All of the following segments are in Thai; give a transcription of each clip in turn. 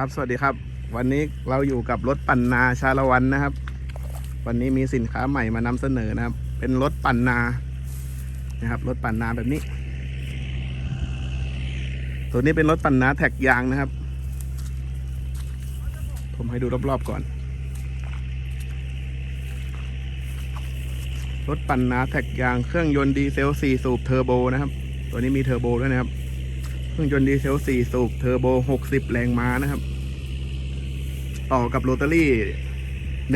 ครับสวัสดีครับ วันนี้เราอยู่กับรถปั่นนาชาละวันนะครับ วันนี้มีสินค้าใหม่มานำเสนอนะครับ เป็นรถปั่นนานะครับรถปั่นนาแบบนี้ ตัวนี้เป็นรถปั่นนาแท็กยางนะครับ ผมให้ดูรอบๆก่อน รถปั่นนาแท็กยางเครื่องยนต์ดีเซล4สูบเทอร์โบนะครับ ตัวนี้มีเทอร์โบด้วยนะครับ เครื่องยนต์ดีเซล 4 สูบเทอร์โบ 60 แรงม้านะครับ ต่อกับโรตารี่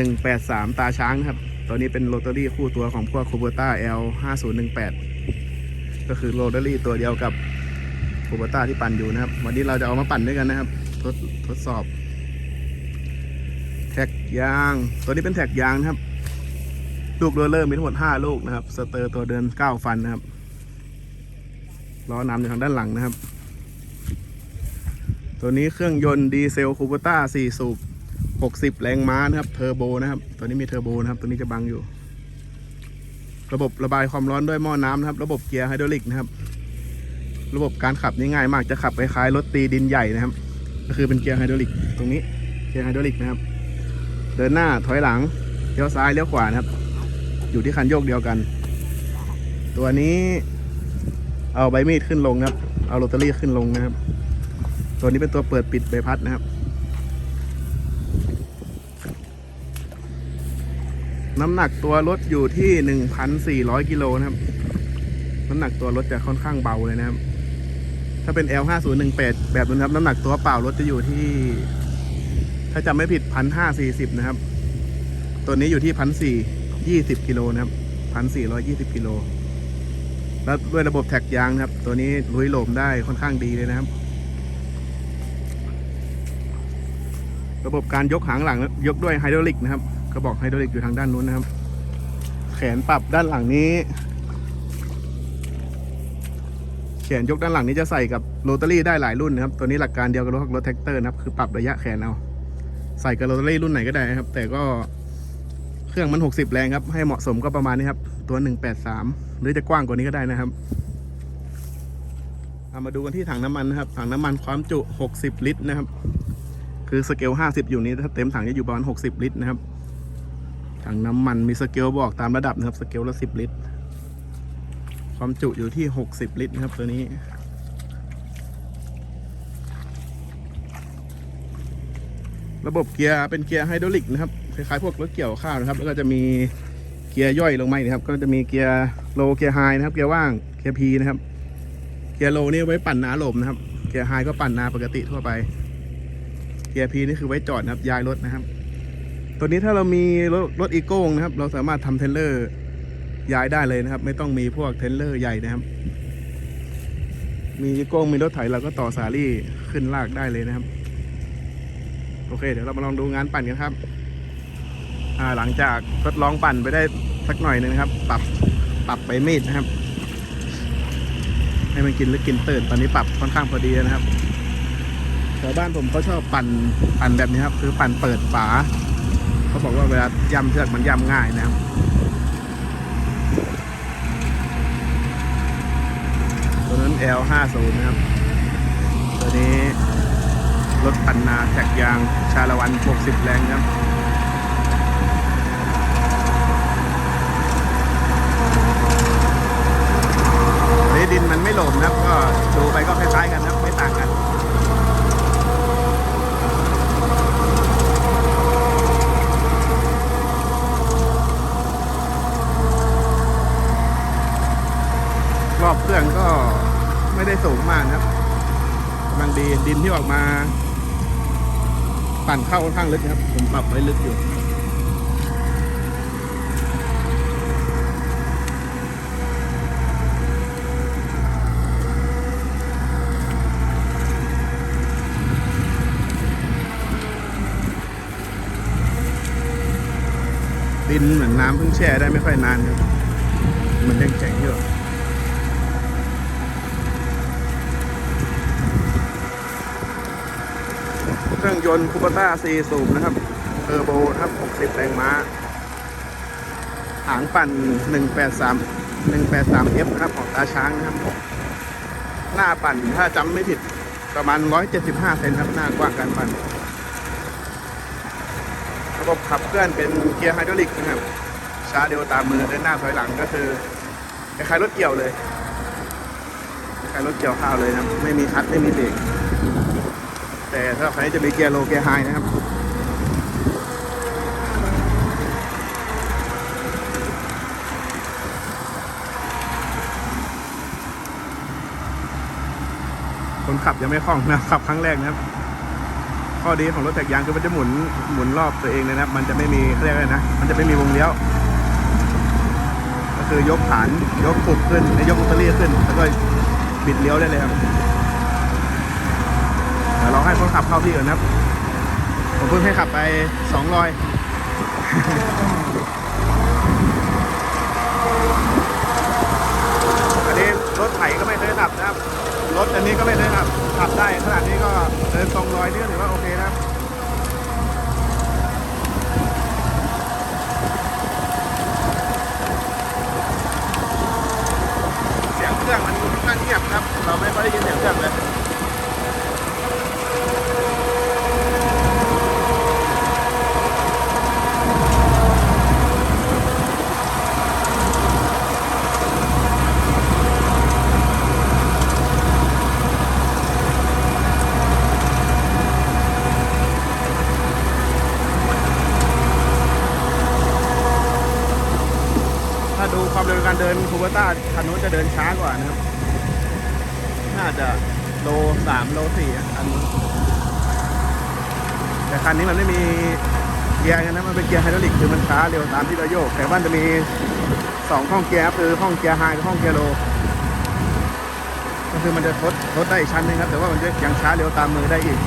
183 ตาช้างนะครับ ตัวนี้เป็นโรตารี่คู่ตัวของพวกคูเบต้า L 5018 ก็คือโรตารี่ตัวเดียวกับคูเบต้าที่ปั่นอยู่นะครับ วันนี้เราจะเอามาปั่นด้วยกันนะครับ ทดทดสอบ แท็กยาง ตัวนี้เป็นแท็กยางนะครับ ลูกโรลเลอร์มีทั้งหมด 5 ลูกนะครับ สเตอร์ตัวเดิน 9 ฟันนะครับล้อนำอยู่ทางด้านหลังนะครับ ตัวนี้เครื่องยนต์ดีเซลคูเปต้า4สูบ60แรงม้านะครับ เทอร์โบนะครับ ตัวนี้มีเทอร์โบนะครับ ตัวนี้จะบังอยู่ ระบบระบายความร้อนด้วยหม้อน้ำนะครับ ระบบเกียร์ไฮดรอลิกนะครับ ระบบการขับนี่ง่ายมาก จะขับคล้ายๆรถตีดินใหญ่นะครับ ก็คือเป็นเกียร์ไฮดรอลิก ตรงนี้ เกียร์ไฮดรอลิกนะครับ เดินหน้าถอยหลัง เลี้ยวซ้ายเลี้ยวขวานะครับ อยู่ที่คันโยกเดียวกัน ตัวนี้ เอาใบมีดขึ้นลงนะครับ เอาโรตารี่ขึ้นลงนะครับ ตัวนี้เป็นตัวเปิดปิดใบพัดนะครับ น้ำหนักตัวรถอยู่ที่ 1,400 กิโลนะครับ น้ำหนักตัวรถจะค่อนข้างเบาเลยนะครับ ถ้าเป็น L 5 0 1 8 แบบนี้ครับน้ำหนักตัวเปล่ารถจะอยู่ที่ ถ้าจำไม่ผิด 1,540 นะครับ ตัวนี้อยู่ที่ 1,420 กิโลนะครับ1,420 กิโลแล้วด้วยระบบแท็กยางนะครับ ตัวนี้ลุยโหลมได้ค่อนข้างดีเลยนะครับ ระบบการยกหางหลังยกด้วยไฮดรอลิกนะครับกระบอกไฮดรอลิกอยู่ทางด้านนู้นนะครับ แขนปรับด้านหลังนี้ แขนยกด้านหลังนี้จะใส่กับโรตารี่ได้หลายรุ่นนะครับตัวนี้หลักการเดียวกับรถรถแท็กเตอร์นะครับคือปรับระยะแขนเอาใส่กับโรตารี่รุ่นไหนก็ได้นะครับ แต่ก็เครื่องมัน 60 แรงครับ ให้เหมาะสมก็ประมาณนี้ครับ ตัว 183 หรือจะกว้างกว่านี้ก็ได้นะครับเอามาดูกันที่ถังน้ำมันนะครับ ถังน้ำมันความจุ 60 ลิตรนะครับ คือสเกล 50 อยู่นี้ถ้าเต็มถังจะอยู่ประมาณ 60 ลิตรนะครับ ถังน้ำมันมีสเกลบอกตามระดับนะครับ สเกลละ 10 ลิตร ความจุอยู่ที่ 60 ลิตรนะครับตัวนี้ระบบเกียร์เป็นเกียร์ไฮดรอลิกนะครับคล้ายๆพวกรถเกี่ยวข้าวนะครับ แล้วก็จะมีเกียร์ย่อยลงมาอีกนะครับ ก็จะมีเกียร์โลเกียร์ไฮนะครับ เกียร์ว่างเกียร์พีนะครับ เกียร์โลนี่ไว้ปั่นน้าลมนะครับ เกียร์ไฮก็ปั่นน้าปกติทั่วไป เกียร์พีนี่คือไว้จอดนะครับย้ายรถนะครับ ตัวนี้ถ้าเรามีรถรถอีโก้งนะครับ เราสามารถทำเทรลเลอร์ย้ายได้เลยนะครับ ไม่ต้องมีพวกเทรลเลอร์ใหญ่นะครับ มีอีโก้งมีรถไถเราก็ต่อสาลี่ขึ้นลากได้เลยนะครับ โอเค เดี๋ยวเรามาลองดูงานปั่นกันครับหลังจากทดลองปั่นไปได้สักหน่อยหนึงนะครับ ปรับปรับไปมีดนะครับ ให้มันกินหรือกินตื่นตอนนี้ปรับค่อนข้างพอดีนะครับ แถวบ้านผมเขาชอบปั่นปั่นแบบนี้ครับ คือปั่นเปิดฝาเขาบอกว่าเวลายำเชือกมันยำง่ายนะครับตัวนั้น L50 นะครับ ตัวนี้รถปั่นนาแท็กยางชาละวัน 60 แรงครับนี่ดินมันไม่หลมนะครับ ก็ดูไปก็คล้ายๆกันนะครับ ไม่ต่างกัน รอบเครื่องก็ไม่ได้สูงมากนะครับกำลังดีดินที่ออกมาปั่นเข้าค่อนข้างลึกนะครับ ผมปรับไว้ลึกอยู่ดินเหมือนน้ำเพิ่งแช่ได้ไม่ค่อยนานครับ มันยังแข็งอยู่ เครื่อง ยนต์คูปต้า4สูบนะครับเทอร์โบนะครับ60แรงม้า หางปั่น 183 183F นะครับของตาช้างนะครับ หน้าปั่นถ้าจำไม่ผิดประมาณ 175 เซนครับ หน้ากว้างการปั่น ระบบขับเคลื่อนเป็นเกียร์ไฮดรอลิกนะครับช้าเร็วตามมือเดินหน้าถอยหลังก็คือคล้ายรถเกี่ยวเลยคล้ายรถเกี่ยวข้าวเลยนะ ไม่มีคลัตช์ไม่มีเบรก แต่สำหรับคันนี้จะมีเกียร์โลเกียร์ไฮนะครับคนขับยังไม่คล่องนะขับครั้งแรกนะครับ ข้อดีของรถแตกยางคือมันจะหมุนหมุนรอบตัวเองเลยนะมันจะไม่มีเขาเรียกอะไรนะมันจะไม่มีวงเลี้ยว ก็คือยกฐานยกปุกขึ้นในยกอุตเตอรี่ขึ้น แล้วก็บิดเลี้ยวได้เลยครับ ยวเราให้คนขับเข้าที่ก่อนนะครับ ผมเพิ่งให้ขับไปสองรอยอันนี้รถไถก็ไม่เคยขับนะครับ รถอันนี้ก็ไม่เคยขับ ขับได้ขนาดนี้ก็เดินสองรอยนี่ก็ถือว่าโอเคนะครับ เสียงเครื่องมันค่อนข้างเงียบครับ เราไม่ค่อยได้ยินเสียงเครื่องเลย ถ้าดูความเร็วการเดินคูเบต้าคันนู้นจะเดินช้ากว่านะครับ น่าจะโลสามโลสี่อะคันนู้นแต่คันนี้มันไม่มีเกียร์กันนะ มันเป็นเกียร์ไฮดรอลิกคือมัน ช้าเร็วตามที่เราโยก แต่ว่าจะมีสองห้องเกียร์คือห้องเกียร์ไฮกับห้องเกียร์โลก็คือมันจะทดทดได้อีกชั้นหนึงครับ แต่ว่ามันจะยังช้าเร็วตามมือได้อีก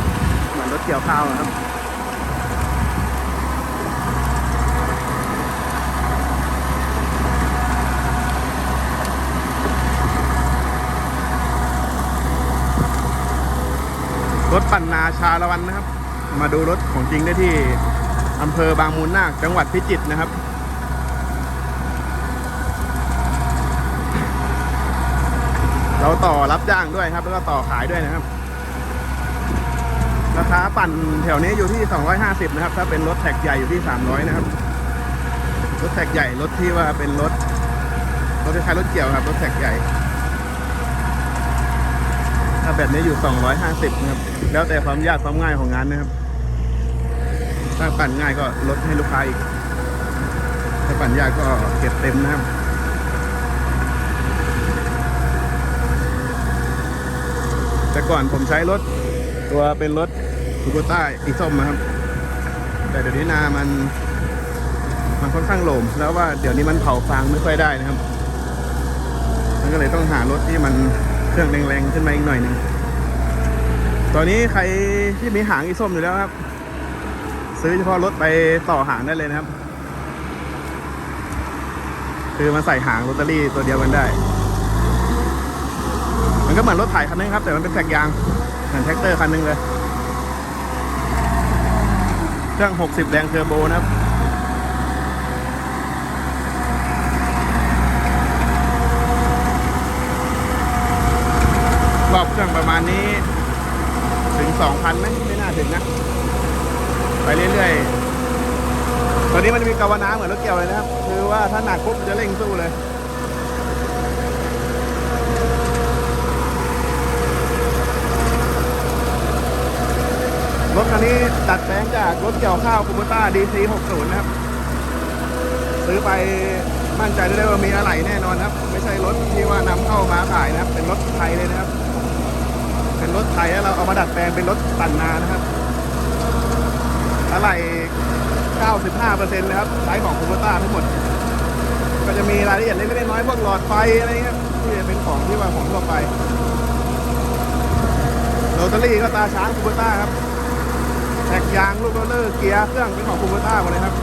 เหมือนรถเกี่ยวข้าวอะครับรถปั่นนาชาละวันนะครับ มาดูรถของจริงได้ที่ อำเภอบางมูลนาคจังหวัดพิจิตรนะครับ เราต่อรับจ้างด้วยครับ แล้วก็ต่อขายด้วยนะครับ ราคาปั่นแถวนี้อยู่ที่ 250 นะครับ ถ้าเป็นรถแท็กใหญ่อยู่ที่ 300 นะครับ รถแท็กใหญ่รถที่ว่าเป็นรถรถคล้ายรถเกี่ยวครับ รถแท็กใหญ่ ถ้าแบบนี้อยู่ 250 นะครับ แล้วแต่ความยากความง่ายของงานนะครับ ถ้าปั่นง่ายก็ลดให้ลูกค้าอีก ถ้าปั่นยากก็เก็บเต็มนะครับแต่ก่อนผมใช้รถตัวเป็นรถคูโบต้าอีส้มนะครับ แต่เดี๋ยวนี้นามันมันค่อนข้างโหลมแล้วว่าเดี๋ยวนี้มันเผาฟางไม่ค่อยได้นะครับ มันก็เลยต้องหารถที่มันเครื่องแรงๆขึ้นมาอีกหน่อยหนึงตอนนี้ใครที่มีหางอีส้มอยู่แล้วครับ ซื้อเฉพาะรถไปต่อหางได้เลยนะครับ คือมันใส่หางลอตเตอรี่ตัวเดียวกันได้ มันก็เหมือนรถไถคันนึงครับ แต่มันเป็นแท็กยางเหมือนแท็กเตอร์คันนึงเลยเครื่อง 60 แรงเทอร์โบนะครับรอบเครื่องประมาณนี้ ถึง 2,000ไหมไม่น่าถึงนะ ไปเรื่อยๆ ตอนนี้มันจะมีกาวน้ำเหมือนรถเกี่ยวเลยนะครับ คือว่าถ้าหนักปุ๊บมันจะเร่งสู้เลยรถคันนี้ดัดแปลงจากรถเกี่ยวข้าวคูเบต้า DC 60 นะครับ ซื้อไปมั่นใจได้เลยว่ามีอะไหล่แน่นอนครับ ไม่ใช่รถที่ว่านำเข้ามาขายนะครับ เป็นรถไทยเลยนะครับ เป็นรถไทยแล้วเราเอามาดัดแปลงเป็นรถตันนานะครับ อะไหล่95%เลยครับใช้ของคูเบต้าทั้งหมด ก็จะมีรายละเอียดเล็กๆน้อยๆพวกหลอดไฟอะไรเงี้ยที่เป็นของที่ว่าของทั่วไปโรตารี่ก็ตาช้างคูเบต้าครับแท็กยางลูกโรลเลอร์เกียร์เครื่องเป็นของคูเบต้าหมดเลยครับ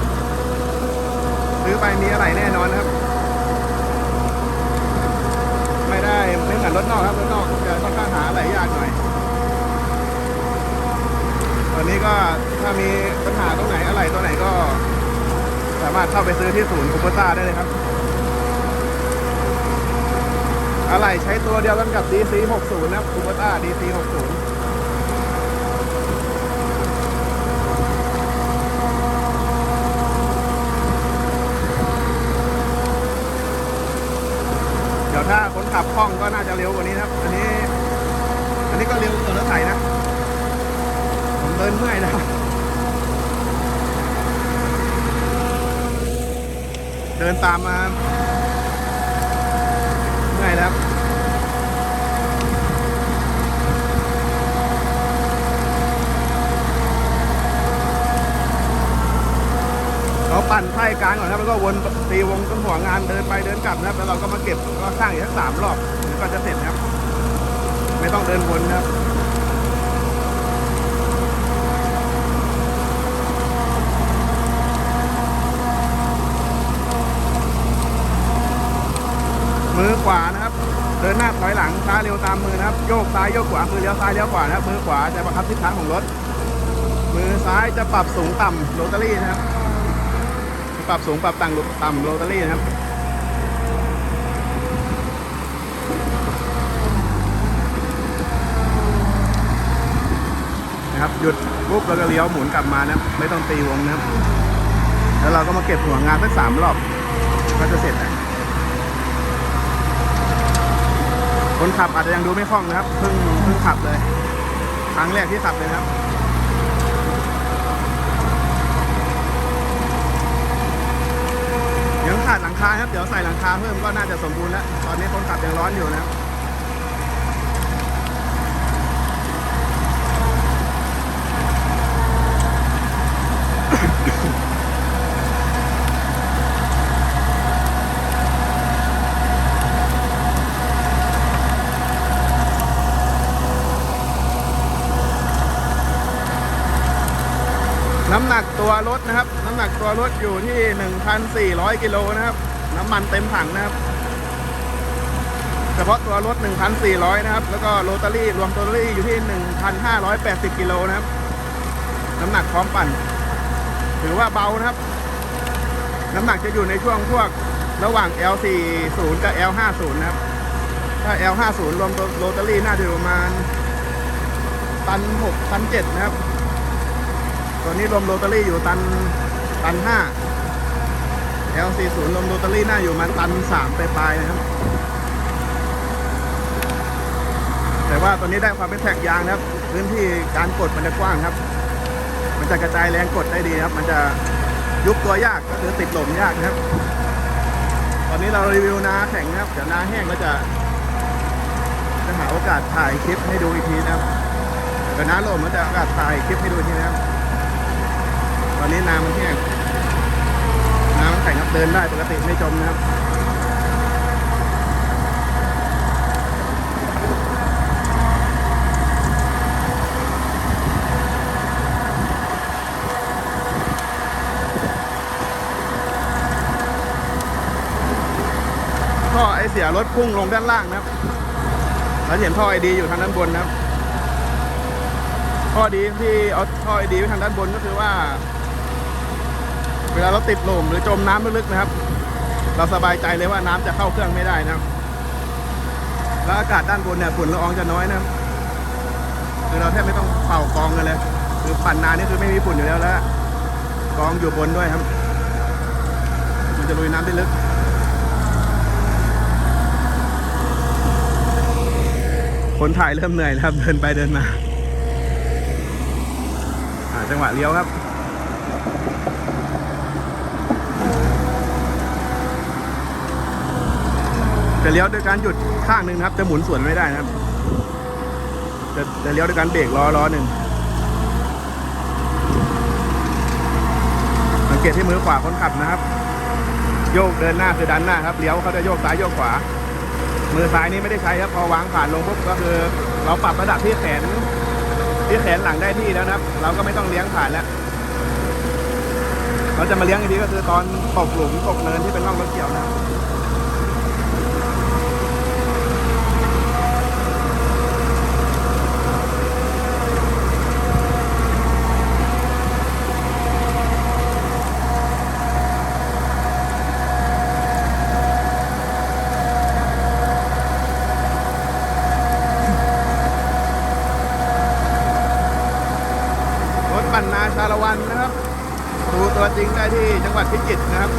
ซื้อไปมีอะไรแน่นอนนะครับ ไม่ได้ไม่เหมือนรถนอกครับรถนอกจะค่อนข้างหาอะไรยากหน่อย ตันนี้ก็ถ้ามีปัญหาตรงไหนอะไรตัวไหนก็ สามารถเข้าไปซื้อที่ศูนย์คูปอต้าได้เลยครับ อะไรใช้ตัวเดียวกันกับ DC 60นะคูปอต้า DC 60เดี๋ยวถ้าคนขับคล่องก็น่าจะเร็วกว่านี้ครับ อันนี้ อันนี้ก็เร็วกว่ารถไถนะ ดินเมื่อยแล้วเดินตามมาเมื่อยแล้วเราปั่นไพ่กลางก่อนนะครับแล้วก็วนตีวงต้นหัวงานเดินไปเดินกลับนะครับแล้วเราก็มาเก็บก็สร้างอีกสักสามรอบก็จะเสร็จนะครับ ไม่ต้องเดินวนนะครับ มือขวานะครับ เดินหน้าถอยหลังช้าเร็วตามมือนะครับ โยกซ้ายโยกขวามือเลี้ยวซ้ายเลี้ยวขวานะครับ มือขวาจะบังคับทิศทางของรถ มือซ้ายจะปรับสูงต่ำโรตารี่นะครับ ปรับสูงปรับต่ำต่ำโรตารี่นะครับนะครับหยุดปุ๊บแล้วก็เลี้ยวหมุนกลับมานะไม่ต้องตีวงนะครับแล้วเราก็มาเก็บหัวงานสักสามรอบก็จะเสร็จนะ คนขับอาจจะยังดูไม่คล่องนะครับ เพิ่งเพิ่งขับเลย ครั้งแรกที่ขับเลยครับยังขาดหลังคาครับ เดี๋ยวใส่หลังคาเพิ่มก็น่าจะสมบูรณ์แล้ว ตอนนี้คนขับยังร้อนอยู่นะครับ น้ำหนักตัวรถนะครับ น้ำหนักตัวรถอยู่ที่ 1,400 กิโลนะครับ น้ำมันเต็มถังนะครับ เฉพาะตัวรถ 1,400 นะครับ แล้วก็โรตารี่รวมโรตารี่อยู่ที่ 1,580 กิโลนะครับ น้ำหนักพร้อมปั่น ถือว่าเบานะครับ น้ำหนักจะอยู่ในช่วงพวกระหว่าง L40 กับ L50 นะครับ ถ้า L50 รวมโรตารี่น่าจะประมาณตัน6ตัน7นะครับ ตัวนี้รวมโรตารี่อยู่ตันตันห้า L40 รวมโรตารี่น่าอยู่มันตันสามปลายๆนะครับ แต่ว่าตัวนี้ได้ความเป็นแท็กยางนะครับพื้นที่การกดมันจะกว้างครับ มันจะกระจายแรงกดได้ดีครับ มันจะยุบตัวยากก็คือติดหล่มยากนะครับ ตอนนี้เรารีวิวนาแข็งนะครับเดี๋ยวนาแห้งก็จะ จะหาโอกาสถ่ายคลิปให้ดูอีกทีนะครับเดี๋ยวนาหล่มก็จะโอกาสถ่ายคลิปให้ดูอีกทีนะครับ ตอนนี้น้ำมันแห้งน้ำแข็งครับเดินได้ปกติไม่จมนะครับท่อไอเสียรถพุ่งลงด้านล่างนะครับแล้วเห็นท่อไอดีอยู่ทางด้านบนนะครับ ข้อดีที่เอาท่อไอดีไว้ทางด้านบนก็คือว่า เวลาเราติดหล่มหรือจมน้ำลึกๆนะครับ เราสบายใจเลยว่าน้ำจะเข้าเครื่องไม่ได้นะครับ แล้วอากาศด้านบนเนี่ยฝุ่นละอองจะน้อยนะครับคือเราแทบไม่ต้องเป่ากองกันเลย คือปั่นนานนี่คือไม่มีฝุ่นอยู่แล้วแล้วกองอยู่บนด้วยครับ มันจะลุยน้ำได้ลึกคนถ่ายเริ่มเหนื่อยแล้วครับ เดินไปเดินมาจังหวะเลี้ยวครับ จะเลี้ยวด้วยการหยุดข้างหนึ่งนะครับ จะหมุนสวนไม่ได้นะครับ จะจะเลี้ยวด้วยการเบรกล้อล้อหนึ่งสังเกตที่มือขวาคนขับนะครับ โยกเดินหน้าคือดันหน้าครับเลี้ยวเขาจะโยกซ้ายโยกขวา มือซ้ายนี้ไม่ได้ใช้ครับพอวางผ่านลงปุ๊บก็คือเราปรับระดับที่แขนที่แขนหลังได้ที่แล้วนะครับ เราก็ไม่ต้องเลี้ยงผ่านแล้วเราจะมาเลี้ยงอีกทีก็คือตอนตกหลุมตกเนินที่เป็นร่องรถเกี่ยวนะครับ รถปั่นนาชาละวันนะครับ ดูตัวจริงได้ที่จังหวัดพิจิตรนะครับ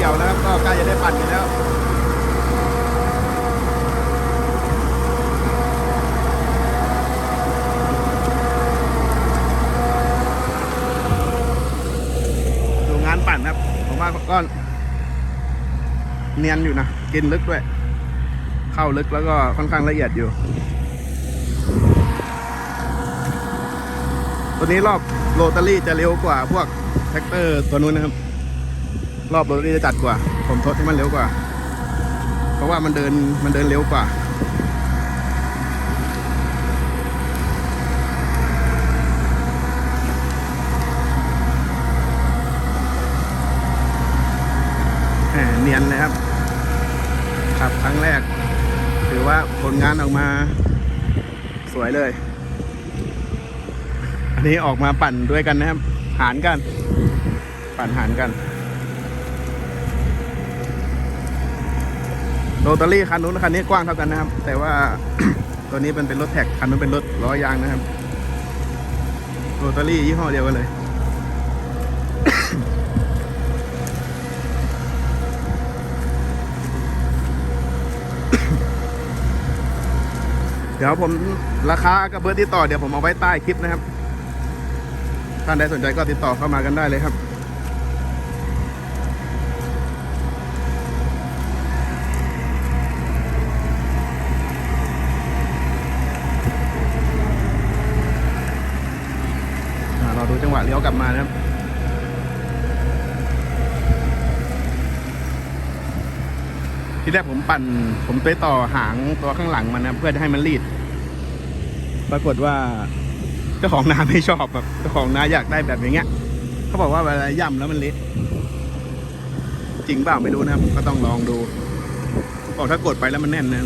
กี่ยวแล้วครับ ก็ใกล้จะได้ปั่นกันแล้ว ดูงานปั่นครับ ผมว่าก็เนียนอยู่นะ กินลึกด้วย เข้าลึกแล้วก็ค่อนข้างละเอียดอยู่ ตัวนี้รอบโรตารี่จะเร็วกว่าพวกแท็กเตอร์ตัวนู้นนะครับ รอบโรตารี่จะจัดกว่า ผมทดให้มันเร็วกว่า เพราะว่ามันเดินมันเดินเร็วกว่า แหมเนียนเลยครับ ขับครั้งแรก ถือว่าผ ลงานออกมา สวยเลย อันนี้ออกมาปั่นด้วยกันนะครับ หารกัน ปั่นหารกันโรตารี่คันนู้นคันนี้กว้างเท่ากันนะครับ แต่ว่าตัวนี้เป็นเป็นรถแท็กคันนู้นเป็นรถล้อยางนะครับโรตารี่ยี่ห้อเดียวกันเลย เดี๋ยวผมราคากับเบอร์ติดต่อเดี๋ยวผมเอาไว้ใต้คลิปนะครับ ท่านใดสนใจก็ติดต่อเข้ามากันได้เลยครับ เราดูจังหวะเลี้ยวกลับมานะครับ ที่แรกผมปั่น ผมไปต่อหางตัวข้างหลังมันนะเพื่อจะให้มันรีด ปรากฏว่าเจ้าของนาไม่ชอบแบบเจ้าของนาอยากได้แบบอย่างเงี้ยเขาบอกว่าเวลาย่ำแล้วมันเละจริงเปล่าไม่รู้นะครับก็ต้องลองดูบอกถ้ากดไปแล้วมันแน่นนะ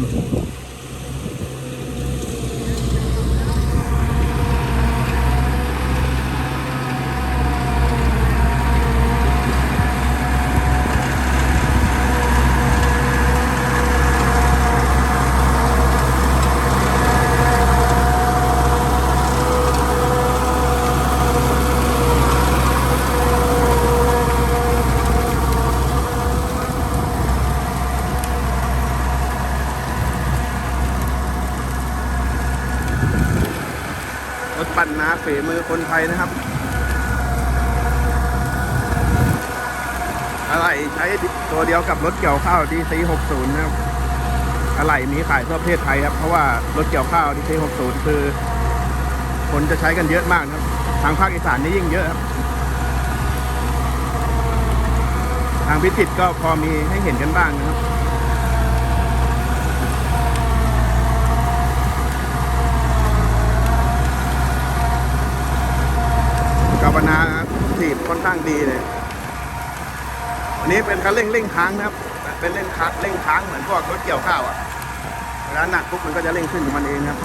รถปั่นนาฝีมือคนไทยนะครับ อะไรใช้ตัวเดียวกับรถเกี่ยวข้าวดี ซี60นะครับอะไรมีขายทั่วประเทศไทยครับเพราะว่ารถเกี่ยวข้าวดีซี60 คือ คนจะใช้กันเยอะมากนะครับ ทางภาคอีสานนี่ยิ่งเยอะครับ ทางพิจิตรก็พอมีให้เห็นกันบ้างนะครับกาบนาถีบค่อนข้างดีเลยอันนี้เป็นคันเร่งเร่งค้างนะครับ เป็นเร่งค้างเร่งค้างเหมือนพวกรถเกี่ยวข้าวอะเวลาหนักปุ๊บมันก็จะเร่งขึ้นของมันเองครับ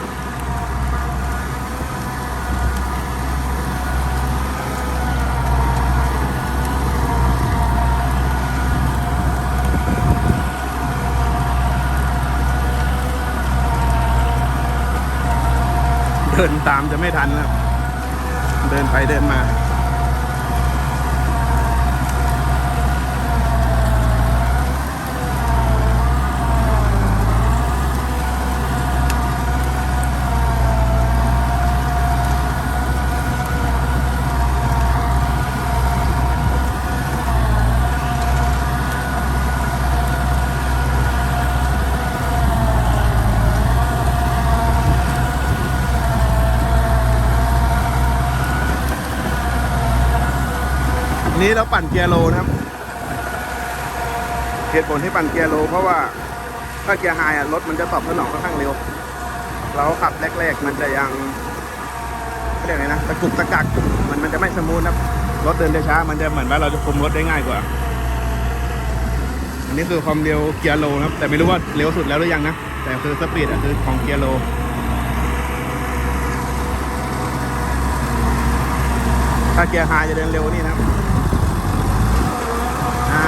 เดินตามจะไม่ทันนะครับเดินไปเดินมา ปั่นเกียร์โลนะครับเหตุผลที่ปั่นเกียร์โล เพราะว่าถ้าเกียร์ไฮอะรถมันจะตอบสนองค่อนข้างเร็ว เราขับแรก ๆ มันจะยังเรียกไงนะตะกุกตะกักมันมันจะไม่สมูทครับรถเดินช้ามันจะเหมือนว่าเราจะคุมรถได้ง่ายกว่า อันนี้คือความเร็วเกียร์โลนะครับ แต่ไม่รู้ว่าเร็วสุดแล้วหรือยังนะแต่คือสปีดอะคือของเกียร์โลถ้าเกียร์ไฮจะเดินเร็วนี่นะครับ อ่า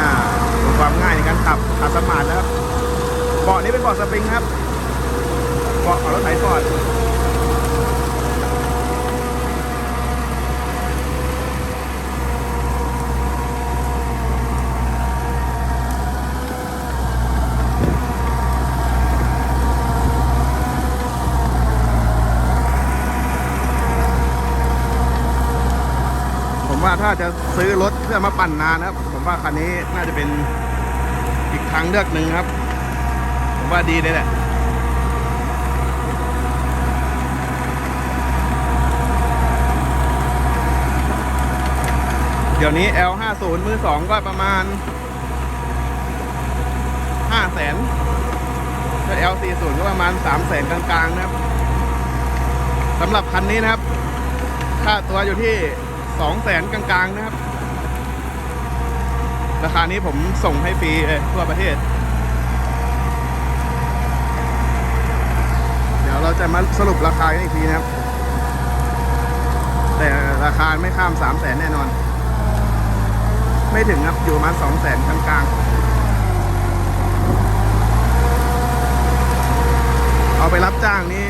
ดู ความง่ายในการขับขับสมาร์ทนะครับเบาะนี้เป็นเบาะสปริงครับเบาะของรถไถฟอร์ด ถ้าจะซื้อรถเพื่อมาปั่นนานนะครับ ผมว่าคันนี้น่าจะเป็นอีกทางเลือกหนึ่งครับ ผมว่าดีเลยแหละเดี๋ยวนี้ L50 มือสองก็ประมาณ5แสนถ้า L40 ก็ประมาณ3แสนกลางๆนะครับสำหรับคันนี้นะครับ ค่าตัวอยู่ที่ 2แสนกลางๆนะครับ ราคานี้ผมส่งให้ฟรีเลยทั่วประเทศ เดี๋ยวเราจะมาสรุปราคากันอีกทีนะครับ แต่ราคาไม่ข้าม3แสนแน่นอน ไม่ถึงครับอยู่มาณ2แสนกลางๆเอาไปรับจ้างนี้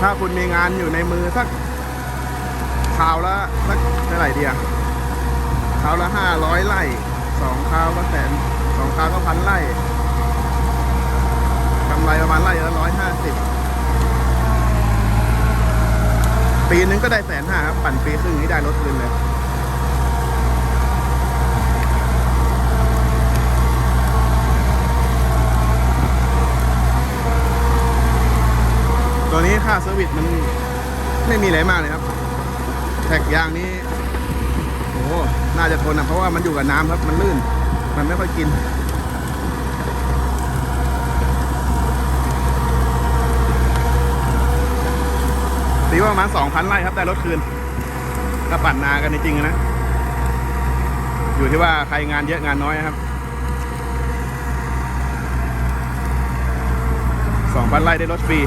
ถ้าคุณมีงานอยู่ในมือสัก คราวละสักเท่าไหร่เดียวคราวละห้าร้อยไร่สองคราวก็แสนสองคราวก็พันไร่กำไรประมาณไร่ละร้อยห้าสิบปีนึงก็ได้แสนห้าครับ ปั่นปีครึ่งนี้ได้รถคืนเลยตัวนี้ค่าเซอร์วิสมันไม่มีอะไรมากเลยครับ แท็กยางนี้โอ้โหน่าจะทนนะเพราะว่ามันอยู่กับน้ำครับ มันลื่น มันไม่ค่อยกินตีว่าประมาณสองพันไร่ครับ ได้รถคืนถ้าปั่นนากันจริงๆนะ อยู่ที่ว่าใครงานเยอะงานน้อยครับสองพันไร่ได้รถฟรี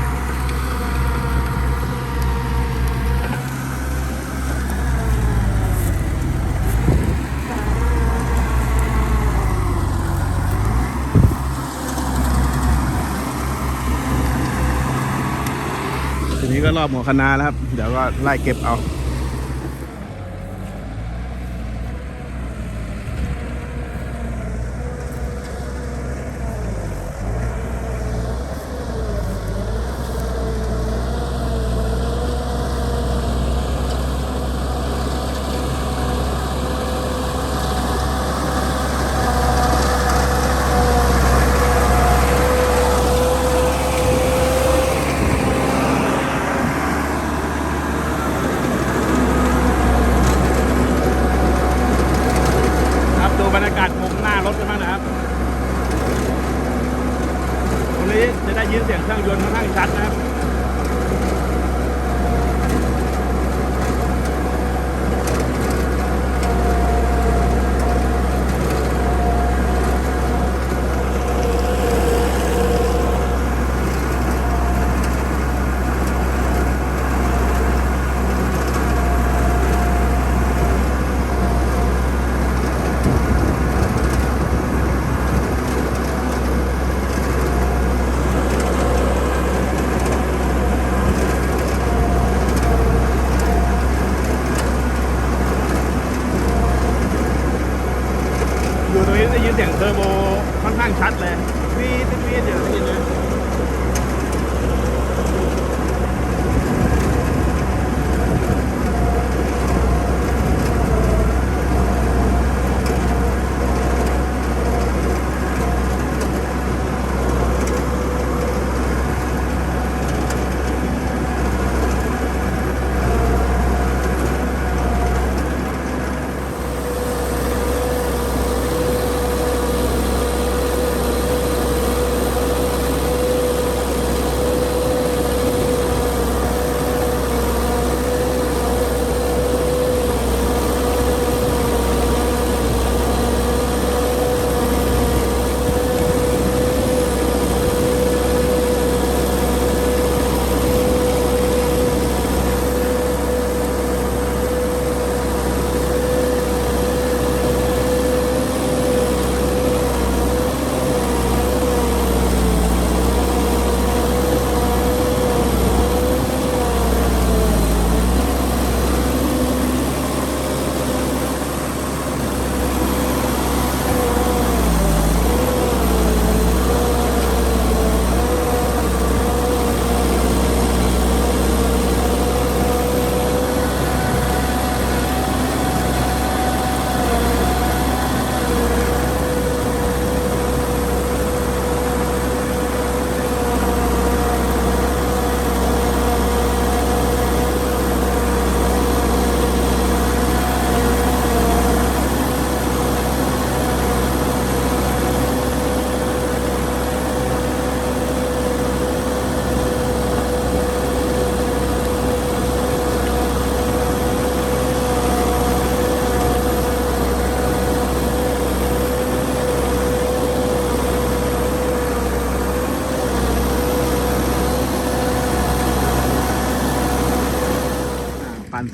นี้ก็รอบหัวคณะแล้วครับ เดี๋ยวก็ไล่เก็บเอา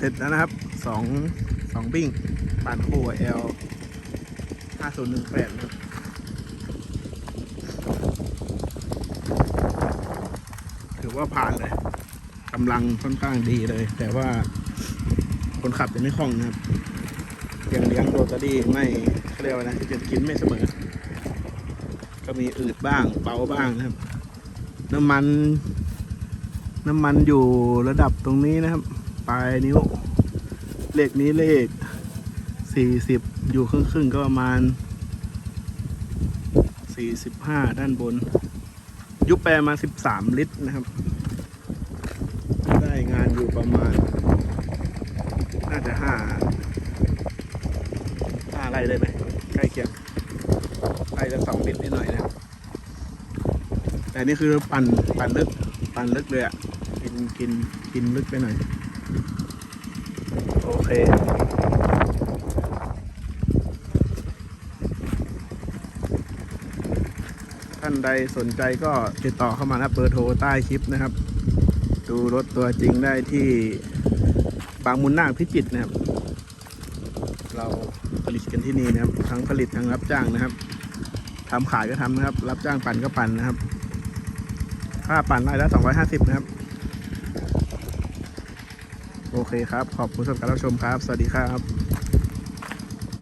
ร็จแล้วนะครับสองสองบิ้งปานคู่ L ห้าศูนย์หนึ่งแปดนะครับถือว่าผ่านเลยกำลังค่อนข้างดีเลย แต่ว่าคนขับจะไม่คล่องนะครับยังเลี้ยงโรตารี่ไม่เรียกว่านะจะกินไม่เสมอ ก็มีอืดบ้างเบาบ้างนะครับ น้ำมัน น้ำมันอยู่ระดับตรงนี้นะครับ ลายนิ้ว เลขนี้เลขสี่สิบอยู่ครึ่งครึ่งๆก็ประมาณสี่สิบห้าด้านบน ยุบแปรมาสิบสามลิตรนะครับ ได้งานอยู่ประมาณ น่าจะห้าห้าไร่ได้ไหมใกล้เคียงไร่ละสองลิตรนิดหน่อยนะแต่นี่คือปั่นปั่นลึกปั่นลึกเลยอะกินกินกินลึกไปหน่อย โอเคท่านใดสนใจก็ติดต่อเข้ามานะครับเบอร์โทรใต้คลิปนะครับ ดูรถตัวจริงได้ที่บางมุนนาคพิจิตรนะครับ เราผลิตกันที่นี่นะครับ ทั้งผลิตทั้งรับจ้างนะครับทำขายก็ทำนะครับ รับจ้างปั่นก็ปั่นนะครับ ค่าปั่นไร่ละ250 นะครับ โอ เคครับ ขอบคุณสำหรับการรับชมครับ สวัสดีครับ